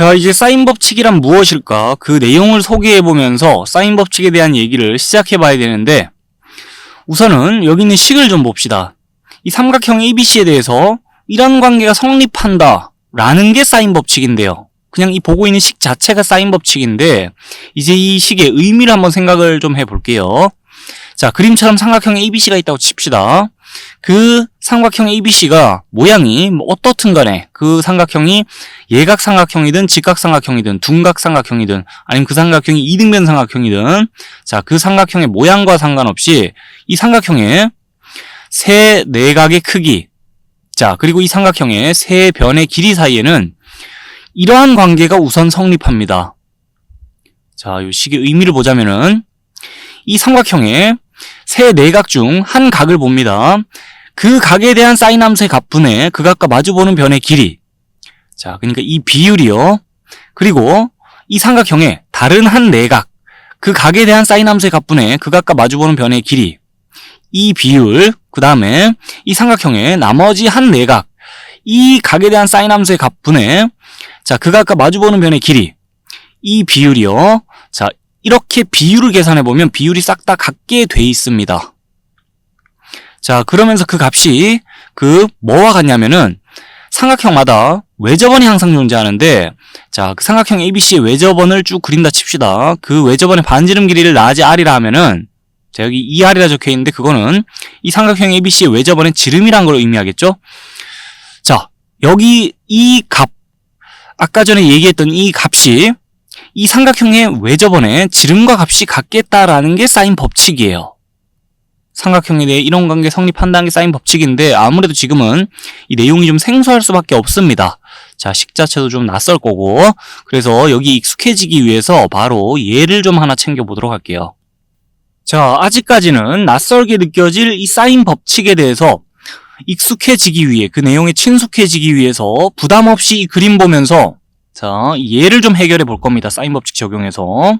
자, 이제 사인 법칙이란 무엇일까? 그 내용을 소개해 보면서 사인 법칙에 대한 얘기를 시작해 봐야 되는데, 우선은 여기 있는 식을 좀 봅시다. 이 삼각형 ABC에 대해서 이런 관계가 성립한다. 라는 게 사인 법칙인데요. 그냥 이 보고 있는 식 자체가 사인 법칙인데, 이제 이 식의 의미를 한번 생각을 좀 해볼게요. 자, 그림처럼 삼각형 ABC가 있다고 칩시다. 그 삼각형 ABC가 모양이 뭐 어떻든 간에 그 삼각형이 예각 삼각형이든 직각 삼각형이든 둔각 삼각형이든 아니면 그 삼각형이 이등변 삼각형이든 자, 그 삼각형의 모양과 상관없이 이 삼각형의 세 내각의 크기 자, 그리고 이 삼각형의 세 변의 길이 사이에는 이러한 관계가 우선 성립합니다. 자, 이 식의 의미를 보자면은 이 삼각형의 세 내각 중 한 각을 봅니다. 그 각에 대한 사인 함수의 값분의 그 각과 마주보는 변의 길이. 자, 그러니까 이 비율이요. 그리고 이 삼각형의 다른 한 내각, 그 각에 대한 사인 함수의 값분의 그 각과 마주보는 변의 길이. 이 비율, 그 다음에 이 삼각형의 나머지 한 내각, 이 각에 대한 사인 함수의 값분의 자, 그 각과 마주보는 변의 길이. 이 비율이요. 자, 이렇게 비율을 계산해 보면 비율이 싹 다 같게 돼 있습니다. 자, 그러면서 그 값이 그 뭐와 같냐면은 삼각형마다 외접원이 항상 존재하는데 자, 그 삼각형 ABC의 외접원을 쭉 그린다 칩시다. 그 외접원의 반지름 길이를 나지 R이라 하면은 자, 여기 2R이라 적혀 있는데 그거는 이 삼각형 ABC의 외접원의 지름이란 걸 의미하겠죠? 자, 여기 이 값, 아까 전에 얘기했던 이 값이 이 삼각형의 외접원의 지름과 값이 같겠다라는 게 사인 법칙이에요. 삼각형에 대해 이런 관계 성립한다는 게 사인 법칙인데 아무래도 지금은 이 내용이 좀 생소할 수밖에 없습니다. 자, 식 자체도 좀 낯설 거고 그래서 여기 익숙해지기 위해서 바로 예를 좀 하나 챙겨보도록 할게요. 자, 아직까지는 낯설게 느껴질 이 사인 법칙에 대해서 익숙해지기 위해 그 내용에 친숙해지기 위해서 부담 없이 이 그림 보면서 자, 이 예를 좀 해결해 볼 겁니다. 사인 법칙 적용해서.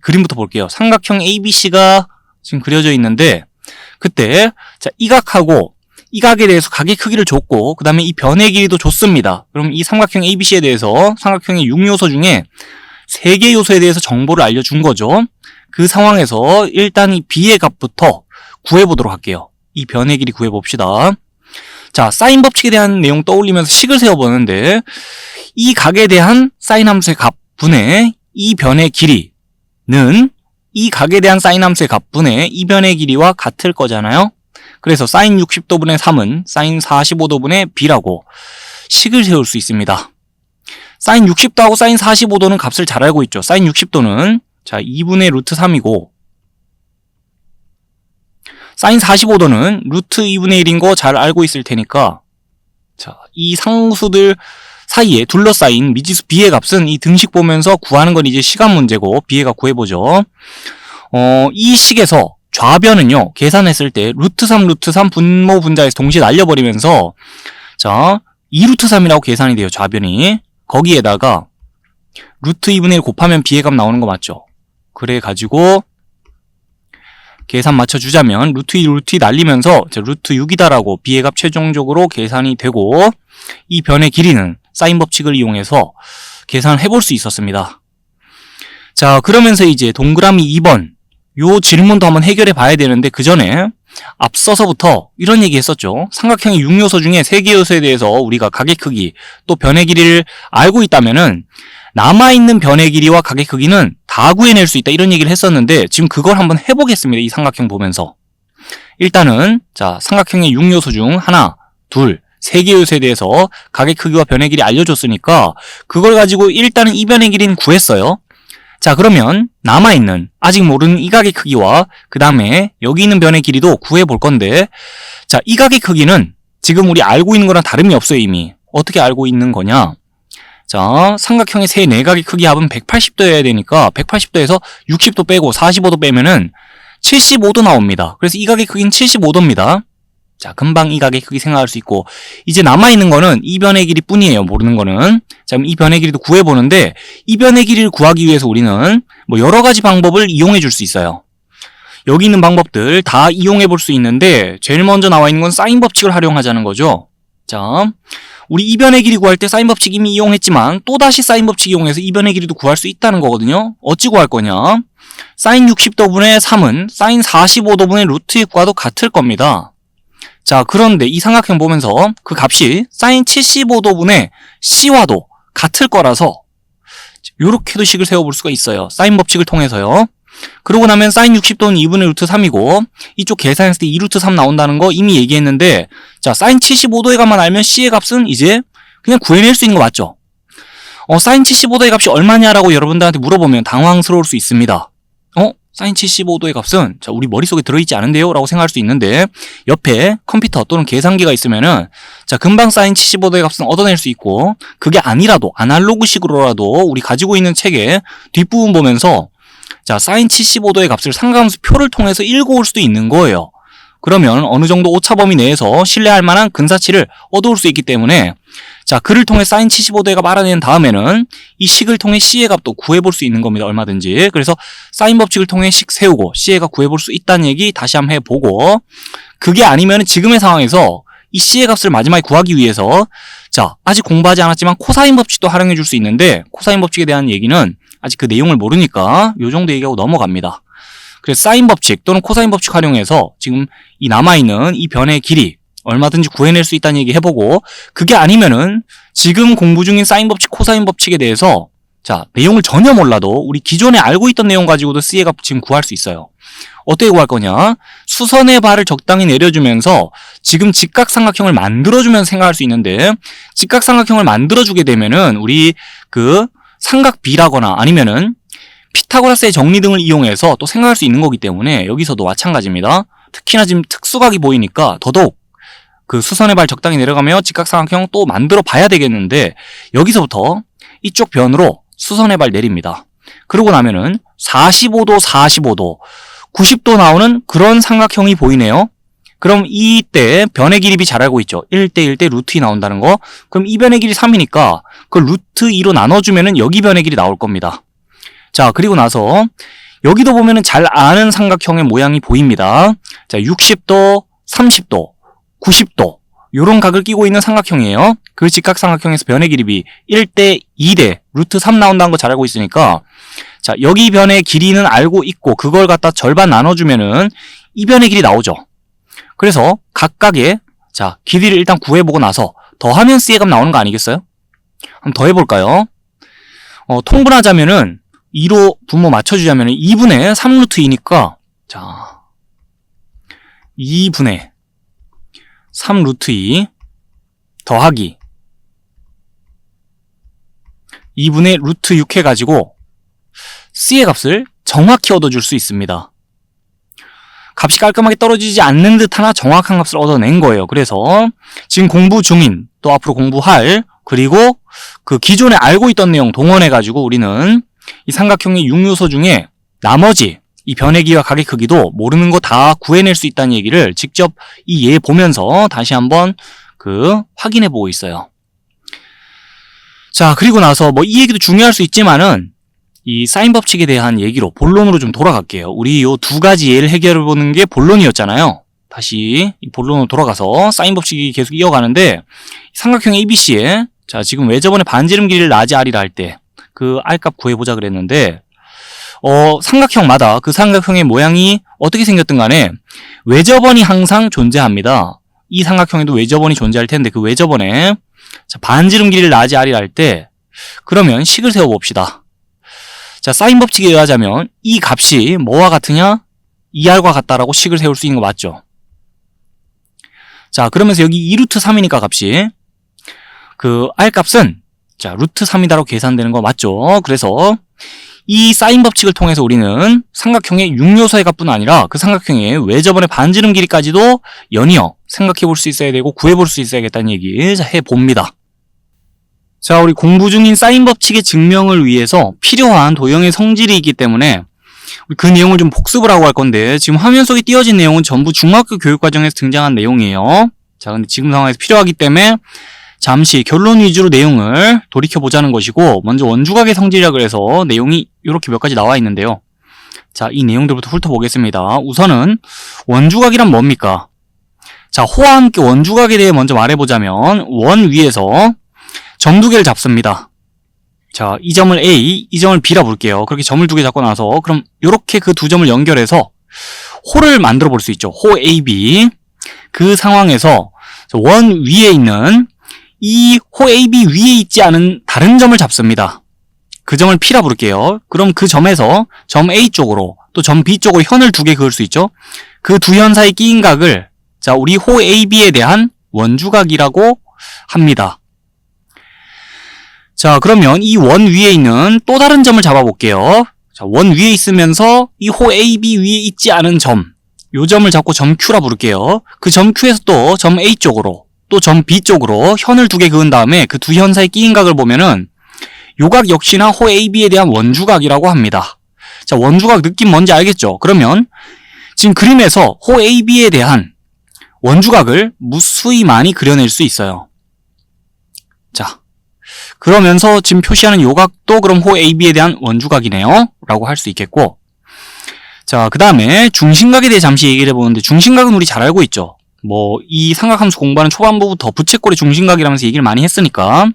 그림부터 볼게요. 삼각형 ABC가 지금 그려져 있는데, 그때, 자, 이 각하고, 이 각에 대해서 각의 크기를 줬고, 그 다음에 이 변의 길이도 줬습니다. 그럼 이 삼각형 ABC에 대해서 삼각형의 6요소 중에 3개 요소에 대해서 정보를 알려준 거죠. 그 상황에서 일단 이 B의 값부터 구해보도록 할게요. 이 변의 길이 구해봅시다. 자, 사인 법칙에 대한 내용 떠올리면서 식을 세워보는데, 이 각에 대한 사인 함수의 값분의 이 변의 길이는 이 각에 대한 사인 함수의 값분의 이 변의 길이와 같을 거잖아요. 그래서 사인 60도분의 3은 사인 45도분의 b라고 식을 세울 수 있습니다. 사인 60도하고 사인 45도는 값을 잘 알고 있죠. 사인 60도는 자 2분의 루트 3이고 사인 45도는 루트 2분의 1인 거 잘 알고 있을 테니까 자, 이 상수들 사이에 둘러싸인 미지수 b의 값은 이 등식 보면서 구하는 건 이제 시간 문제고 b의 값 구해보죠. 어, 이 식에서 좌변은요, 계산했을 때 루트 3, 루트 3 분모 분자에서 동시에 날려버리면서 자, 2루트 3이라고 계산이 돼요, 좌변이. 거기에다가 루트 2분의 1 곱하면 b의 값 나오는 거 맞죠? 그래 가지고 계산 맞춰주자면 루트 2, 루트 2 날리면서 루트 6이다라고 b의 값 최종적으로 계산이 되고 이 변의 길이는 사인 법칙을 이용해서 계산을 해볼 수 있었습니다. 자, 그러면서 이제 동그라미 2번 요 질문도 한번 해결해 봐야 되는데 그 전에 앞서서부터 이런 얘기 했었죠. 삼각형의 6요소 중에 3개 요소에 대해서 우리가 각의 크기 또 변의 길이를 알고 있다면 은 남아있는 변의 길이와 각의 크기는 다 구해낼 수 있다 이런 얘기를 했었는데 지금 그걸 한번 해보겠습니다. 이 삼각형 보면서 일단은 자 삼각형의 6요소 중 하나, 둘, 세 개 요소에 대해서 각의 크기와 변의 길이 알려줬으니까 그걸 가지고 일단은 이 변의 길이는 구했어요. 자 그러면 남아있는 아직 모르는 이 각의 크기와 그 다음에 여기 있는 변의 길이도 구해볼 건데 자 이 각의 크기는 지금 우리 알고 있는 거랑 다름이 없어요 이미 어떻게 알고 있는 거냐 자 삼각형의 세 내각의 크기 합은 180도여야 되니까 180도에서 60도 빼고 45도 빼면은 75도 나옵니다 그래서 이 각의 크기는 75도입니다 자, 금방 이 각의 크기 생각할 수 있고, 이제 남아있는 거는 이 변의 길이 뿐이에요. 모르는 거는. 자, 그럼 이 변의 길이도 구해보는데, 이 변의 길이를 구하기 위해서 우리는 뭐 여러 가지 방법을 이용해 줄 수 있어요. 여기 있는 방법들 다 이용해 볼 수 있는데, 제일 먼저 나와 있는 건 사인 법칙을 활용하자는 거죠. 자, 우리 이변의 길이 구할 때 사인 법칙 이미 이용했지만 또다시 사인 법칙 이용해서 이변의 길이도 구할 수 있다는 거거든요. 어찌 구할 거냐? 사인 60도분의 3은 사인 45도분의 루트 6과도 같을 겁니다. 자, 그런데 이 삼각형 보면서 그 값이 사인 75도분의 C와도 같을 거라서 이렇게도 식을 세워볼 수가 있어요. 사인 법칙을 통해서요. 그러고 나면 사인 60도는 2분의 루트 3이고 이쪽 계산했을 때 2루트 3 나온다는 거 이미 얘기했는데 자 사인 75도의 값만 알면 C의 값은 이제 그냥 구해낼 수 있는 거 맞죠? 어 사인 75도의 값이 얼마냐라고 여러분들한테 물어보면 당황스러울 수 있습니다. 어? 사인 75도의 값은 자 우리 머릿속에 들어있지 않은데요? 라고 생각할 수 있는데 옆에 컴퓨터 또는 계산기가 있으면은 자 금방 사인 75도의 값은 얻어낼 수 있고 그게 아니라도 아날로그식으로라도 우리 가지고 있는 책의 뒷부분 보면서 자, 사인 75도의 값을 상관함수 표를 통해서 읽어올 수도 있는 거예요. 그러면 어느 정도 오차 범위 내에서 신뢰할 만한 근사치를 얻어올 수 있기 때문에 자, 그를 통해 사인 75도의 값 알아낸 다음에는 이 식을 통해 C의 값도 구해볼 수 있는 겁니다. 얼마든지. 그래서 사인 법칙을 통해 식 세우고 C의 값 구해볼 수 있다는 얘기 다시 한번 해보고 그게 아니면 지금의 상황에서 이 C의 값을 마지막에 구하기 위해서 자, 아직 공부하지 않았지만 코사인 법칙도 활용해 줄 수 있는데 코사인 법칙에 대한 얘기는 아직 그 내용을 모르니까 요 정도 얘기하고 넘어갑니다. 그래서 사인 법칙 또는 코사인 법칙 활용해서 지금 이 남아있는 이 변의 길이 얼마든지 구해낼 수 있다는 얘기 해보고 그게 아니면은 지금 공부 중인 사인 법칙, 코사인 법칙에 대해서 자 내용을 전혀 몰라도 우리 기존에 알고 있던 내용 가지고도 값 지금 구할 수 있어요. 어떻게 구할 거냐? 수선의 발을 적당히 내려주면서 지금 직각삼각형을 만들어주면 생각할 수 있는데 직각삼각형을 만들어주게 되면은 우리 그 삼각 B라거나 아니면은 피타고라스의 정리 등을 이용해서 또 생각할 수 있는 거기 때문에 여기서도 마찬가지입니다. 특히나 지금 특수각이 보이니까 더더욱 그 수선의 발 적당히 내려가며 직각삼각형 또 만들어 봐야 되겠는데 여기서부터 이쪽 변으로 수선의 발 내립니다. 그러고 나면은 45도, 45도, 90도 나오는 그런 삼각형이 보이네요. 그럼 이때 변의 길이 B 잘 알고 있죠. 1대 1대 루트 2 나온다는 거. 그럼 이 변의 길이 3이니까 그 루트 2로 나눠주면은 여기 변의 길이 나올 겁니다. 자, 그리고 나서 여기도 보면은 잘 아는 삼각형의 모양이 보입니다. 자, 60도, 30도, 90도 요런 각을 끼고 있는 삼각형이에요. 그 직각 삼각형에서 변의 길이 B 1대 2대 루트 3 나온다는 거 잘 알고 있으니까 자, 여기 변의 길이는 알고 있고 그걸 갖다 절반 나눠주면은 이 변의 길이 나오죠. 그래서 각각의 자 길이를 일단 구해보고 나서 더하면 C의 값 나오는 거 아니겠어요? 한번 더 해볼까요? 어, 통분하자면은 2로 분모 맞춰주자면 2분의 3루트 2니까 자 2분의 3루트 2 더하기 2분의 루트 6 해가지고 C의 값을 정확히 얻어줄 수 있습니다. 값이 깔끔하게 떨어지지 않는 듯 하나 정확한 값을 얻어낸 거예요. 그래서 지금 공부 중인 또 앞으로 공부할 그리고 그 기존에 알고 있던 내용 동원해가지고 우리는 이 삼각형의 6요소 중에 나머지 이 변의 기와 각의 크기도 모르는 거 다 구해낼 수 있다는 얘기를 직접 이 예 보면서 다시 한번 그 확인해 보고 있어요. 자, 그리고 나서 뭐 이 얘기도 중요할 수 있지만은 이 사인 법칙에 대한 얘기로 본론으로 좀 돌아갈게요. 우리 요 두 가지 예를 해결해 보는 게 본론이었잖아요. 다시 이 본론으로 돌아가서 사인 법칙이 계속 이어가는데 삼각형 ABC에 자 지금 왜 저번에 반지름 길이를 나지 R이라 할 때그 R 값 구해보자 그랬는데 어 삼각형마다 그 삼각형의 모양이 어떻게 생겼든 간에 외접원이 항상 존재합니다. 이 삼각형에도 외접원이 존재할 텐데 그 외접원에 자, 반지름 길이를 나지 R이라 할 때 그러면 식을 세워봅시다. 자, 사인 법칙에 의하자면 이 값이 뭐와 같으냐? 2r과 같다라고 식을 세울 수 있는 거 맞죠? 자, 그러면서 여기 2루트 3이니까 값이 그 r 값은 자, 루트 3이다라고 계산되는 거 맞죠? 그래서 이 사인 법칙을 통해서 우리는 삼각형의 6요소의 값뿐 아니라 그 삼각형의 외접원의 반지름 길이까지도 연이어 생각해 볼 수 있어야 되고 구해 볼 수 있어야겠다는 얘기 해 봅니다. 자, 우리 공부 중인 사인 법칙의 증명을 위해서 필요한 도형의 성질이 있기 때문에 그 내용을 좀 복습을 하고 할 건데 지금 화면 속에 띄어진 내용은 전부 중학교 교육과정에서 등장한 내용이에요. 자, 근데 지금 상황에서 필요하기 때문에 잠시 결론 위주로 내용을 돌이켜 보자는 것이고 먼저 원주각의 성질이라 그래서 내용이 이렇게 몇 가지 나와 있는데요. 자, 이 내용들부터 훑어보겠습니다. 우선은 원주각이란 뭡니까? 자, 호와 함께 원주각에 대해 먼저 말해보자면 원 위에서 점두 개를 잡습니다. 자, 이 점을 A, 이 점을 B라 볼게요. 그렇게 점을 두 개 잡고 나서 그럼 이렇게 그 두 점을 연결해서 호를 만들어 볼 수 있죠. 호 AB. 그 상황에서 원 위에 있는 이 호 AB 위에 있지 않은 다른 점을 잡습니다. 그 점을 P라 부를게요. 그럼 그 점에서 점 A 쪽으로 또 점 B 쪽으로 현을 두 개 그을 수 있죠. 그 두 현 사이 끼인 각을 자, 우리 호 AB에 대한 원주각이라고 합니다. 자, 그러면 이 원 위에 있는 또 다른 점을 잡아볼게요. 자, 원 위에 있으면서 이 호 AB 위에 있지 않은 점, 요 점을 잡고 점 Q라 부를게요. 그 점 Q에서 또 점 A 쪽으로, 또 점 B 쪽으로 현을 두 개 그은 다음에 그 두 현 사이 끼인 각을 보면은 요각 역시나 호 AB에 대한 원주각이라고 합니다. 자, 원주각 느낌 뭔지 알겠죠? 그러면 지금 그림에서 호 AB에 대한 원주각을 무수히 많이 그려낼 수 있어요. 자, 그러면서 지금 표시하는 요각도 그럼 호 AB에 대한 원주각이네요. 라고 할 수 있겠고 자, 그 다음에 중심각에 대해 잠시 얘기를 해보는데 중심각은 우리 잘 알고 있죠. 뭐 이 삼각함수 공부하는 초반부부터 부채꼴의 중심각이라면서 얘기를 많이 했으니까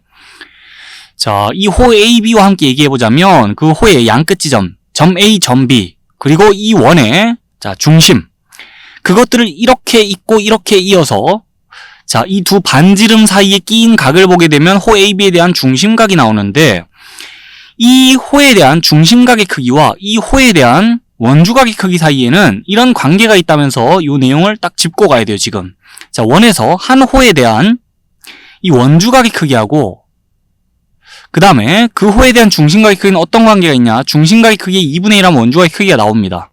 자, 이 호 AB와 함께 얘기해보자면 그 호의 양끝 지점 점 A, 점 B 그리고 이 원의 자 중심 그것들을 이렇게 잇고 이렇게 이어서 자, 이 두 반지름 사이에 끼인 각을 보게 되면 호 AB에 대한 중심각이 나오는데 이 호에 대한 중심각의 크기와 이 호에 대한 원주각의 크기 사이에는 이런 관계가 있다면서 이 내용을 딱 짚고 가야 돼요, 지금. 자, 원에서 한 호에 대한 이 원주각의 크기하고 그 다음에 그 호에 대한 중심각의 크기는 어떤 관계가 있냐? 중심각의 크기의 2분의 1하면 원주각의 크기가 나옵니다.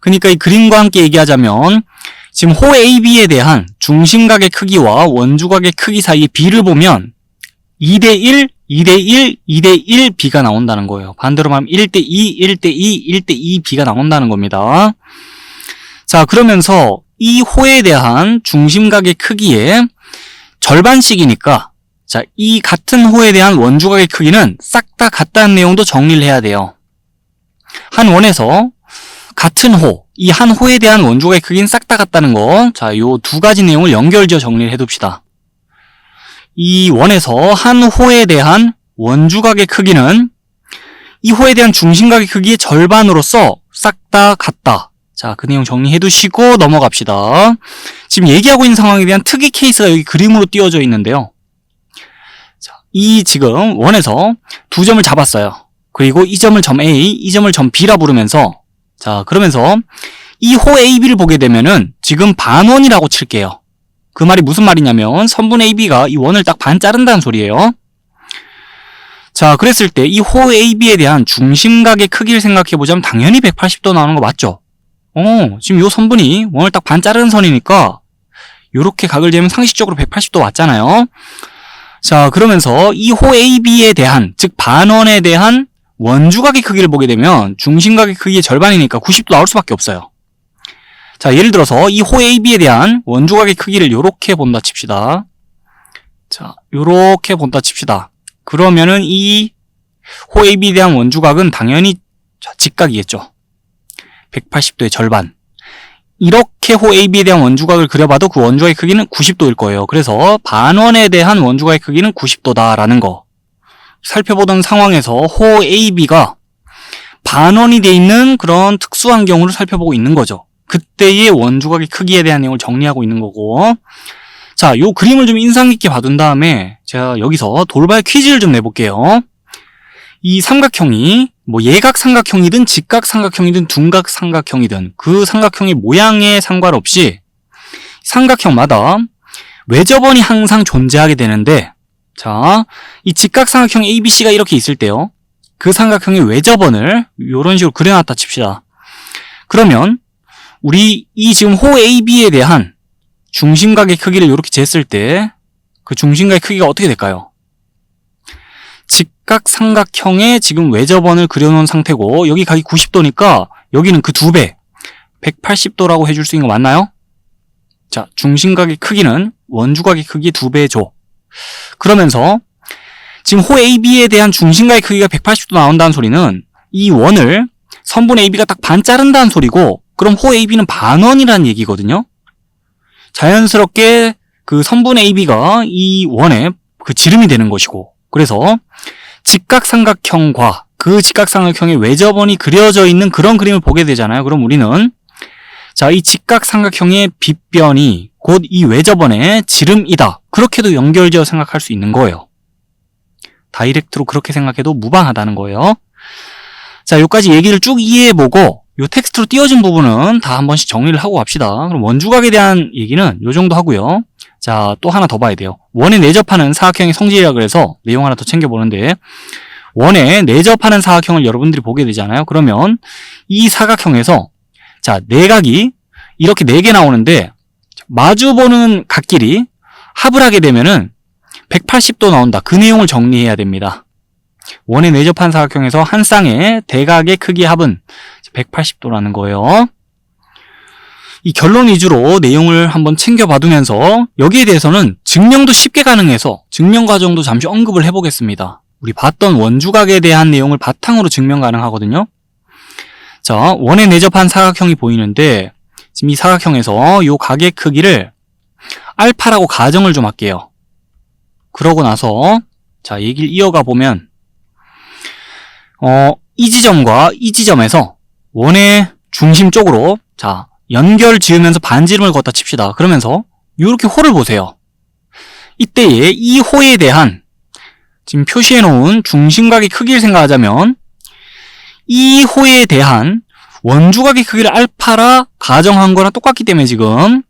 그러니까 이 그림과 함께 얘기하자면 지금 호 AB에 대한 중심각의 크기와 원주각의 크기 사이의 비를 보면 2대1, 2대1, 2대1 B가 나온다는 거예요. 반대로 말하면 1대2, 1대2, 1대2 B가 나온다는 겁니다. 자, 그러면서 이 호에 대한 중심각의 크기의 절반씩이니까 자, 이 같은 호에 대한 원주각의 크기는 싹 다 같다는 내용도 정리를 해야 돼요. 한 원에서 같은 호, 이 한 호에 대한 원주각의 크기는 싹 다 같다는 거. 자, 요 두 가지 내용을 연결지어 정리를 해둡시다. 이 원에서 한 호에 대한 원주각의 크기는 이 호에 대한 중심각의 크기의 절반으로서 싹 다 같다. 자, 그 내용 정리해 두시고 넘어갑시다. 지금 얘기하고 있는 상황에 대한 특이 케이스가 여기 그림으로 띄워져 있는데요. 자, 이 지금 원에서 두 점을 잡았어요. 그리고 이 점을 점 A, 이 점을 점 B라 부르면서 자, 그러면서 이 호 AB를 보게 되면은 지금 반원이라고 칠게요. 그 말이 무슨 말이냐면 선분 AB가 이 원을 딱 반 자른다는 소리예요. 자, 그랬을 때 이 호 AB에 대한 중심각의 크기를 생각해 보자면 당연히 180도 나오는 거 맞죠? 어, 지금 요 선분이 원을 딱 반 자른 선이니까 요렇게 각을 재면 상식적으로 180도 맞잖아요. 자, 그러면서 이 호 AB에 대한 즉 반원에 대한 원주각의 크기를 보게 되면 중심각의 크기의 절반이니까 90도 나올 수밖에 없어요. 자, 예를 들어서 이 호 AB에 대한 원주각의 크기를 요렇게 본다 칩시다. 자, 요렇게 본다 칩시다. 그러면은 이 호 AB에 대한 원주각은 당연히 직각이겠죠. 180도의 절반. 이렇게 호 AB에 대한 원주각을 그려봐도 그 원주각의 크기는 90도일 거예요. 그래서 반원에 대한 원주각의 크기는 90도다라는 거. 살펴보던 상황에서 호 AB가 반원이 돼 있는 그런 특수한 경우를 살펴보고 있는 거죠. 그때의 원주각의 크기에 대한 내용을 정리하고 있는 거고 자, 요 그림을 좀 인상 깊게 봐둔 다음에 제가 여기서 돌발 퀴즈를 좀 내볼게요. 이 삼각형이 뭐 예각 삼각형이든 직각 삼각형이든 둔각 삼각형이든 그 삼각형의 모양에 상관없이 삼각형마다 외접원이 항상 존재하게 되는데 자, 이 직각삼각형 ABC가 이렇게 있을 때요. 그 삼각형의 외접원을 이런 식으로 그려놨다 칩시다. 그러면 우리 이 지금 호 AB에 대한 중심각의 크기를 이렇게 쟀을 때 그 중심각의 크기가 어떻게 될까요? 직각삼각형의 지금 외접원을 그려놓은 상태고 여기 각이 90도니까 여기는 그 두 배, 180도라고 해줄 수 있는 거 맞나요? 자, 중심각의 크기는 원주각의 크기 두 배죠. 그러면서 지금 호 AB에 대한 중심각의 크기가 180도 나온다는 소리는 이 원을 선분 AB가 딱 반 자른다는 소리고 그럼 호 AB는 반원이라는 얘기거든요. 자연스럽게 그 선분 AB가 이 원의 그 지름이 되는 것이고 그래서 직각삼각형과 그 직각삼각형의 외접원이 그려져 있는 그런 그림을 보게 되잖아요. 그럼 우리는 자, 이 직각삼각형의 빗변이 곧 이 외접원의 지름이다. 그렇게도 연결지어 생각할 수 있는 거예요. 다이렉트로 그렇게 생각해도 무방하다는 거예요. 자, 여기까지 얘기를 쭉 이해해보고 요 텍스트로 띄워진 부분은 다 한 번씩 정리를 하고 갑시다. 그럼 원주각에 대한 얘기는 요 정도 하고요. 자, 또 하나 더 봐야 돼요. 원에 내접하는 사각형의 성질이라 그래서 내용 하나 더 챙겨보는데 원에 내접하는 사각형을 여러분들이 보게 되잖아요. 그러면 이 사각형에서 자, 내각이 이렇게 네 개 나오는데 마주보는 각끼리 합을 하게 되면은 180도 나온다. 그 내용을 정리해야 됩니다. 원에 내접한 사각형에서 한 쌍의 대각의 크기 합은 180도라는 거예요. 이 결론 위주로 내용을 한번 챙겨봐두면서 여기에 대해서는 증명도 쉽게 가능해서 증명 과정도 잠시 언급을 해보겠습니다. 우리 봤던 원주각에 대한 내용을 바탕으로 증명 가능하거든요. 자, 원에 내접한 사각형이 보이는데 지금 이 사각형에서 이 각의 크기를 알파라고 가정을 좀 할게요. 그러고 나서 자, 얘기를 이어가 보면 어, 이 지점과 이 지점에서 원의 중심 쪽으로 자, 연결 지으면서 반지름을 걷다 칩시다. 그러면서 이렇게 호를 보세요. 이때에 이 호에 대한 지금 표시해 놓은 중심각의 크기를 생각하자면 이 호에 대한 원주각의 크기를 알파라 가정한 거랑 똑같기 때문에 지금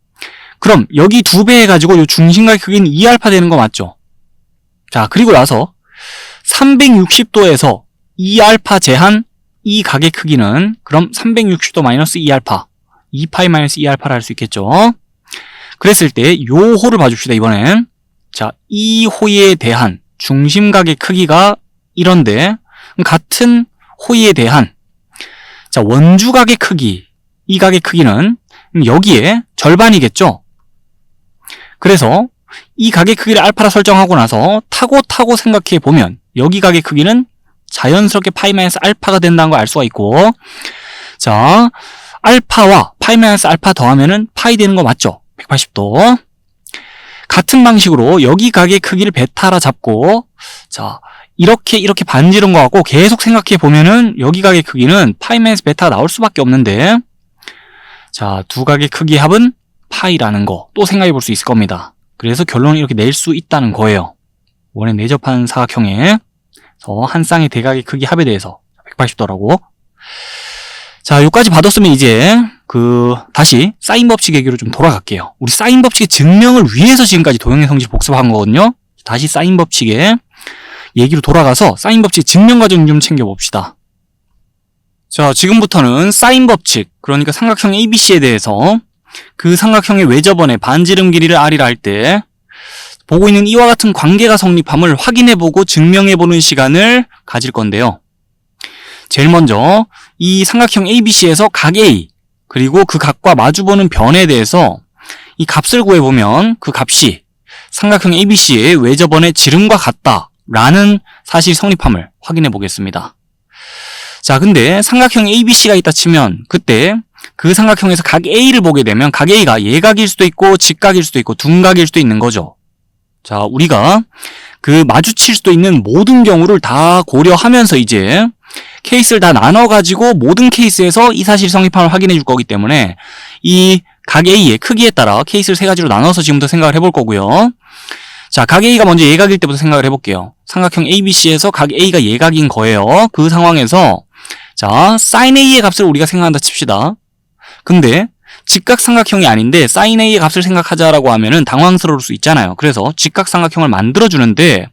그럼 여기 두 배 해가지고 이 중심각의 크기는 2알파 되는 거 맞죠? 자 그리고 나서 360도에서 2알파 제한 이 각의 크기는 그럼 360도 마이너스 2알파 2파이 마이너스 2알파를 할 수 있겠죠? 그랬을 때 요 호를 봐줍시다 이번엔 자 이 호에 대한 중심각의 크기가 이런데 같은 호에 대한 자 원주각의 크기 이 각의 크기는 여기에 절반이겠죠? 그래서 이 각의 크기를 알파라 설정하고 나서 타고 타고 생각해 보면 여기 각의 크기는 자연스럽게 파이 마이너스 알파가 된다는 걸 알 수가 있고 자 알파와 파이 마이너스 알파 더하면은 파이 되는 거 맞죠? 180도 같은 방식으로 여기 각의 크기를 베타라 잡고 자 이렇게 이렇게 반지른 것 같고 계속 생각해 보면은 여기 각의 크기는 파이 마이너스 베타가 나올 수밖에 없는데 자두 각의 크기 합은 파이라는 거 또 생각해 볼 수 있을 겁니다. 그래서 결론을 이렇게 낼 수 있다는 거예요. 원에 내접한 사각형에 한 쌍의 대각의 크기 합에 대해서 180도라고. 자, 여기까지 받았으면 이제 그 다시 사인 법칙 얘기로 좀 돌아갈게요. 우리 사인 법칙의 증명을 위해서 지금까지 도형의 성질 복습한 거거든요. 다시 사인 법칙의 얘기로 돌아가서 사인 법칙 증명 과정 좀 챙겨봅시다. 자, 지금부터는 사인 법칙, 그러니까 삼각형 ABC에 대해서 그 삼각형의 외접원의 반지름 길이를 R이라 할 때 보고 있는 이와 같은 관계가 성립함을 확인해보고 증명해보는 시간을 가질 건데요. 제일 먼저 이 삼각형 ABC에서 각 A 그리고 그 각과 마주보는 변에 대해서 이 값을 구해보면 그 값이 삼각형 ABC의 외접원의 지름과 같다 라는 사실 성립함을 확인해 보겠습니다. 자, 근데 삼각형 ABC가 있다 치면 그때 그 삼각형에서 각 A를 보게 되면 각 A가 예각일 수도 있고 직각일 수도 있고 둔각일 수도 있는 거죠. 자, 우리가 그 마주칠 수도 있는 모든 경우를 다 고려하면서 이제 케이스를 다 나눠가지고 모든 케이스에서 이 사실 성립함을 확인해 줄 거기 때문에 이 각 A의 크기에 따라 케이스를 세 가지로 나눠서 지금부터 생각을 해볼 거고요. 자, 각 A가 먼저 예각일 때부터 생각을 해볼게요. 삼각형 ABC에서 각 A가 예각인 거예요. 그 상황에서 자, sin A의 값을 우리가 생각한다 칩시다. 근데 직각삼각형이 아닌데 sin A의 값을 생각하자라고 하면은 당황스러울 수 있잖아요. 그래서 직각삼각형을 만들어주는데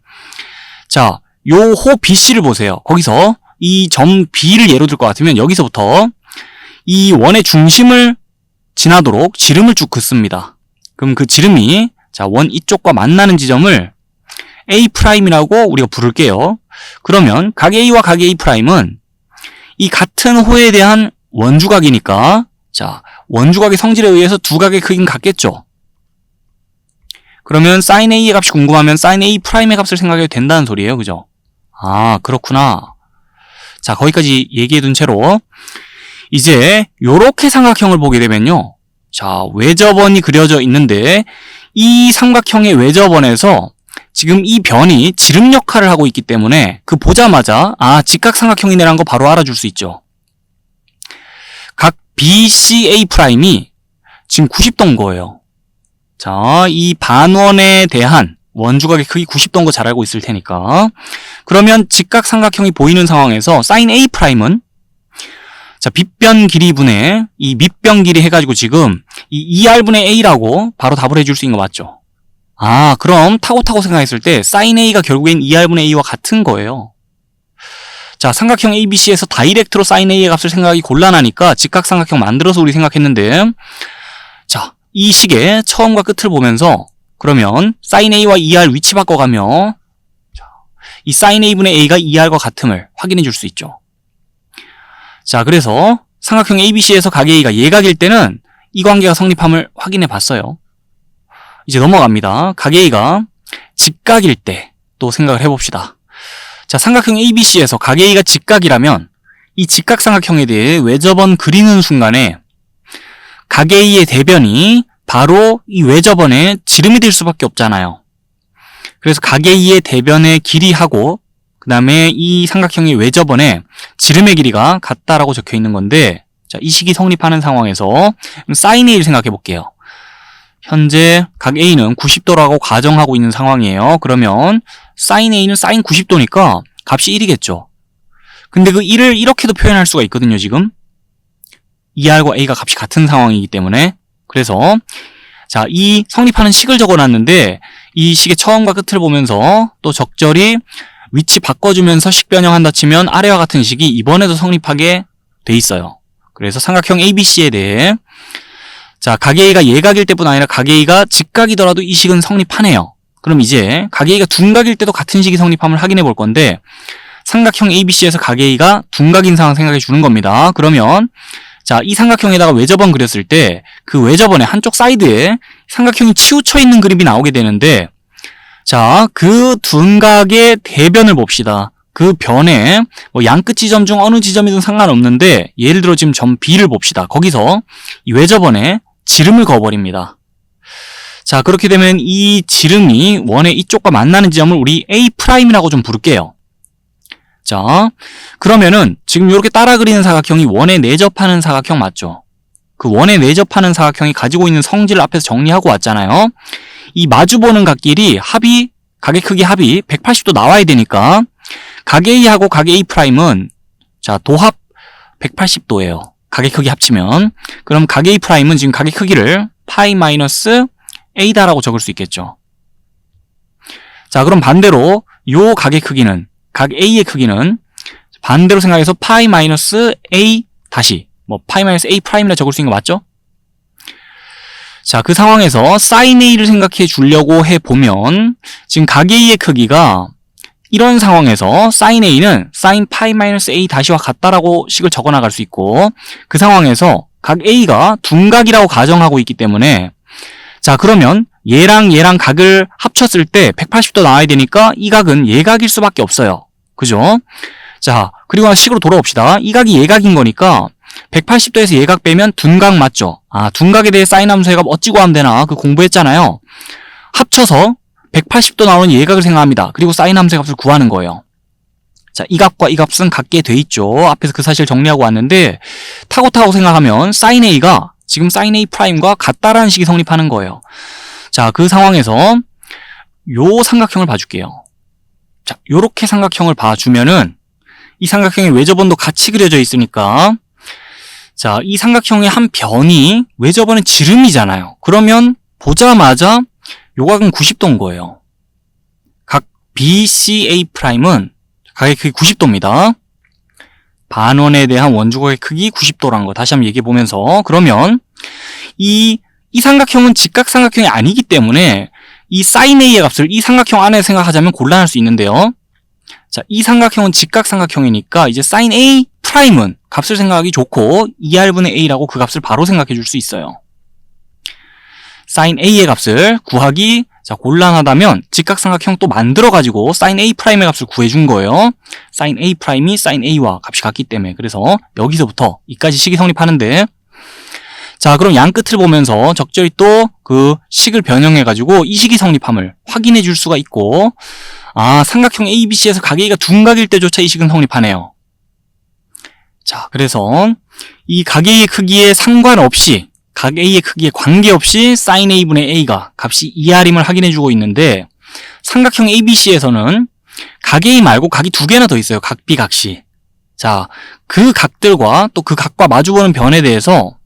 자, 요 호 BC를 보세요. 거기서 이 점 B를 예로 들 것 같으면 여기서부터 이 원의 중심을 지나도록 지름을 쭉 긋습니다. 그럼 그 지름이 자, 원 이쪽과 만나는 지점을 A'이라고 우리가 부를게요. 그러면 각 A와 각 A'은 이 같은 호에 대한 원주각이니까 자, 원주각의 성질에 의해서 두 각의 크기는 같겠죠. 그러면 sin A의 값이 궁금하면 sin A 프라임의 값을 생각해도 된다는 소리예요. 그죠? 아, 그렇구나. 자, 거기까지 얘기해 둔 채로 이제 요렇게 삼각형을 보게 되면요. 자, 외접원이 그려져 있는데 이 삼각형의 외접원에서 지금 이 변이 지름 역할을 하고 있기 때문에 그 보자마자 아, 직각삼각형이네라는 거 바로 알아줄 수 있죠. 각 BCA 프라임이 지금 90도인 거예요. 자, 이 반원에 대한 원주각의 크기 90도인 거 잘 알고 있을 테니까. 그러면 직각삼각형이 보이는 상황에서 사인 A 프라임은 자, 빗변 길이 분의 이 밑변 길이 해가지고 지금 이 2R분의 A라고 바로 답을 해줄 수 있는 거 맞죠? 아, 그럼 타고 타고 생각했을 때 sin A가 결국엔 2R분의 A와 같은 거예요. 자, 삼각형 ABC에서 다이렉트로 sin A의 값을 생각하기 곤란하니까 직각삼각형 만들어서 우리 생각했는데 자, 이 식의 처음과 끝을 보면서 그러면 sin A와 2R 위치 바꿔가며 자, 이 sin A분의 A가 2R과 같음을 확인해 줄 수 있죠. 자, 그래서 삼각형 ABC에서 각 A가 예각일 때는 이 관계가 성립함을 확인해 봤어요. 이제 넘어갑니다. 각 A가 직각일 때 또 생각을 해봅시다. 자, 삼각형 ABC에서 각 A가 직각이라면 이 직각 삼각형에 대해 외접원 그리는 순간에 각 A의 대변이 바로 이 외접원의 지름이 될 수밖에 없잖아요. 그래서 각 A의 대변의 길이하고 그 다음에 이 삼각형의 외접원의 지름의 길이가 같다라고 적혀 있는 건데 자, 이 식이 성립하는 상황에서 사인 A를 생각해 볼게요. 현재 각 A는 90도라고 가정하고 있는 상황이에요. 그러면 사인 A는 사인 90도니까 값이 1이겠죠. 근데 그 1을 이렇게도 표현할 수가 있거든요, 지금. 2R과 A가 값이 같은 상황이기 때문에. 그래서 자, 이 성립하는 식을 적어놨는데 이 식의 처음과 끝을 보면서 또 적절히 위치 바꿔주면서 식 변형한다 치면 아래와 같은 식이 이번에도 성립하게 돼 있어요. 그래서 삼각형 ABC에 대해 자, 각 A가 예각일 때뿐 아니라 각 A가 직각이더라도 이 식은 성립하네요. 그럼 이제 각 A가 둔각일 때도 같은 식이 성립함을 확인해 볼 건데 삼각형 ABC에서 각 A가 둔각인 상황 생각해 주는 겁니다. 그러면 자, 이 삼각형에다가 외접원 그렸을 때 그 외접원의 한쪽 사이드에 삼각형이 치우쳐 있는 그림이 나오게 되는데 자, 그 둔각의 대변을 봅시다. 그 변에 뭐 양끝 지점 중 어느 지점이든 상관없는데 예를 들어 지금 점 B를 봅시다. 거기서 이 외접원에 지름을 그어버립니다. 자, 그렇게 되면 이 지름이 원의 이쪽과 만나는 지점을 우리 A'이라고 좀 부를게요. 자, 그러면은 지금 이렇게 따라 그리는 사각형이 원에 내접하는 사각형 맞죠? 그 원에 내접하는 사각형이 가지고 있는 성질을 앞에서 정리하고 왔잖아요. 이 마주보는 각끼리 합이 각의 크기 합이 180도 나와야 되니까 각 A하고 각 A'은 자 도합 180도예요. 각의 크기 합치면 그럼 각 A'은 지금 각의 크기를 파이 마이너스 A다라고 적을 수 있겠죠. 자 그럼 반대로 요 각의 크기는 각 A의 크기는 반대로 생각해서 파이 마이너스 A 다시 뭐 파이 마이너스 A 프라임이라 적을 수 있는 거 맞죠? 자, 그 상황에서 sin A를 생각해 주려고 해 보면 지금 각 A의 크기가 이런 상황에서 sin A는 sin 파이 마이너스 A 다시와 같다라고 식을 적어 나갈 수 있고 그 상황에서 각 A가 둔각이라고 가정하고 있기 때문에 자, 그러면 얘랑 얘랑 각을 합쳤을 때 180도 나와야 되니까 이 각은 예각일 수밖에 없어요. 그죠? 자, 그리고 식으로 돌아옵시다. 이 각이 예각인 거니까 180도에서 예각 빼면 둔각 맞죠? 아, 둔각에 대해 사인 함수의 값 어찌 구하면 되나? 그 공부했잖아요. 합쳐서 180도 나오는 예각을 생각합니다. 그리고 사인 함수의 값을 구하는 거예요. 자, 이 값과 이 값은 같게 돼 있죠. 앞에서 그 사실 정리하고 왔는데 타고 타고 생각하면 사인 A가 지금 사인 A 프라임과 같다라는 식이 성립하는 거예요. 자, 그 상황에서 요 삼각형을 봐줄게요. 자, 요렇게 삼각형을 봐주면은 이 삼각형의 외접원도 같이 그려져 있으니까 자, 이 삼각형의 한 변이 외접원의 지름이잖아요. 그러면 보자마자 요각은 90도인 거예요. 각 BCA 프라임은 각의 크기 90도입니다. 반원에 대한 원주각의 크기 90도라는 거 다시 한번 얘기해 보면서 그러면 이, 이 삼각형은 직각삼각형이 아니기 때문에 이 sin A의 값을 이 삼각형 안에 생각하자면 곤란할 수 있는데요. 자, 이 삼각형은 직각삼각형이니까 이제 sin A 프라임은 값을 생각하기 좋고 2R분의 A라고 그 값을 바로 생각해 줄 수 있어요. sin A의 값을 구하기 자 곤란하다면 직각삼각형 또 만들어가지고 sin A 프라임의 값을 구해준 거예요. sin A 프라임이 sin A와 값이 같기 때문에 그래서 여기서부터 이까지 식이 성립하는데 자, 그럼 양 끝을 보면서 적절히 또 그 식을 변형해가지고 이 식이 성립함을 확인해 줄 수가 있고, 아, 삼각형 ABC에서 각 A가 둔각일 때조차 이 식은 성립하네요. 자, 그래서 이각 A의 크기에 상관없이, 각 A의 크기에 관계없이 sin A분의 A가 값이 2R임을 확인해 주고 있는데, 삼각형 ABC에서는 각 A 말고 각이 두 개나 더 있어요. 각 B, 각 C. 자, 그 각들과 또 그 각과 마주보는 변에 대해서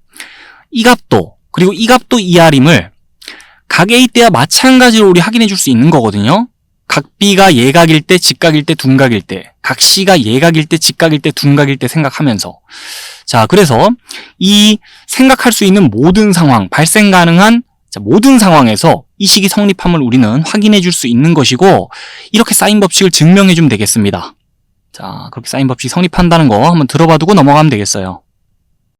이 값도 그리고 이 값도 2R임을 각 A 때와 마찬가지로 우리 확인해 줄 수 있는 거거든요. 각 B가 예각일 때, 직각일 때, 둔각일 때, 각 C가 예각일 때, 직각일 때, 둔각일 때 생각하면서 자, 그래서 이 생각할 수 있는 모든 상황, 발생 가능한 자, 모든 상황에서 이 식이 성립함을 우리는 확인해 줄 수 있는 것이고 이렇게 사인 법칙을 증명해 주면 되겠습니다. 자, 그렇게 사인 법칙이 성립한다는 거 한번 들어봐 두고 넘어가면 되겠어요.